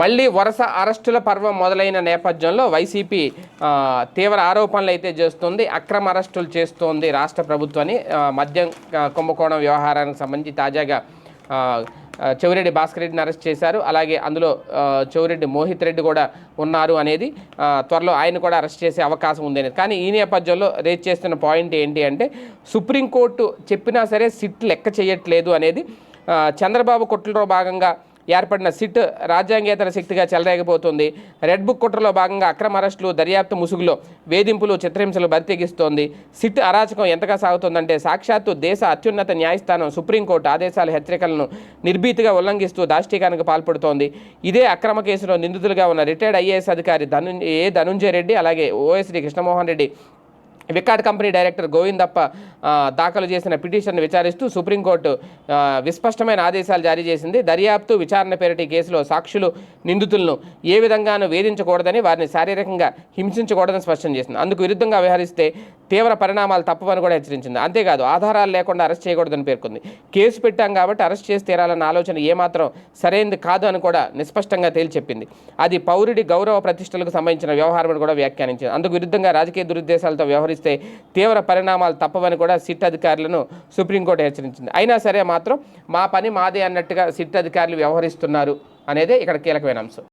మళ్ళీ వరుస అరెస్టుల పర్వం మొదలైన నేపథ్యంలో వైసీపీ తీవ్ర ఆరోపణలు అయితే చేస్తుంది అక్రమ అరెస్టులు చేస్తోంది రాష్ట్ర ప్రభుత్వాన్ని. మద్యం కుంభకోణం వ్యవహారానికి సంబంధించి తాజాగా చెవిరెడ్డి భాస్కర్ రెడ్డిని అరెస్ట్ చేశారు. అలాగే అందులో చెవిరెడ్డి మోహిత్ రెడ్డి కూడా ఉన్నారు అనేది త్వరలో ఆయన కూడా అరెస్ట్ చేసే అవకాశం ఉంది అనేది. కానీ ఈ నేపథ్యంలో రేజ్ చేస్తున్న పాయింట్ ఏంటి అంటే సుప్రీంకోర్టు చెప్పినా సరే సిట్ లెక్క చేయట్లేదు అనేది చంద్రబాబు కుట్రలో భాగంగా ఏర్పడిన సిట్ రాజ్యాంగేతర శక్తిగా చెలరేగిపోతుంది. రెడ్ బుక్ కుట్రలో భాగంగా అక్రమ అరెస్టులు దర్యాప్తు ముసుగులో వేధింపులు చిత్రహింసలు బరితెగిస్తోంది. సిట్ అరాచకం ఎంతగా సాగుతోందంటే సాక్షాత్తు దేశ అత్యున్నత న్యాయస్థానం సుప్రీంకోర్టు ఆదేశాల హెచ్చరికలను నిర్భీతిగా ఉల్లంఘిస్తూ దాష్టీకానికి పాల్పడుతోంది. ఇదే అక్రమ కేసులో నిందితులుగా ఉన్న రిటైర్డ్ ఐఏఎస్ అధికారి ధను ఏ ధనుంజయ రెడ్డి అలాగే OSD Krishnamohan Reddy Vicat company director Govindappa దాఖలు చేసిన పిటిషన్ను విచారిస్తూ సుప్రీంకోర్టు విస్పష్టమైన ఆదేశాలు జారీ చేసింది. దర్యాప్తు విచారణ పేరిటి కేసులో సాక్షులు నిందితులను ఏ విధంగానూ వేధించకూడదని వారిని శారీరకంగా హింసించకూడదని స్పష్టం చేసింది. అందుకు విరుద్ధంగా వ్యవహరిస్తే తీవ్ర పరిణామాలు తప్పవని కూడా హెచ్చరించింది. అంతేకాదు ఆధారాలు లేకుండా అరెస్ట్ చేయకూడదని పేర్కొంది. కేసు పెట్టాం కాబట్టి అరెస్ట్ చేసి తీరాలన్న ఆలోచన ఏమాత్రం సరైనది కాదు అని కూడా నిస్పష్టంగా తేల్చెప్పింది. అది పౌరుడి గౌరవ ప్రతిష్టలకు సంబంధించిన వ్యవహారం అని కూడా వ్యాఖ్యానించింది. అందుకు విరుద్ధంగా రాజకీయ దురుద్దేశాలతో వ్యవహరిస్తే తీవ్ర పరిణామాలు తప్పవని కూడా సిట్ అధికారులను సుప్రీంకోర్టు హెచ్చరించింది. అయినా సరే మాత్రం మా పని మాదే అన్నట్టుగా సిట్ అధికారులు వ్యవహరిస్తున్నారు అనేదే ఇక్కడ కీలకమైన అంశం.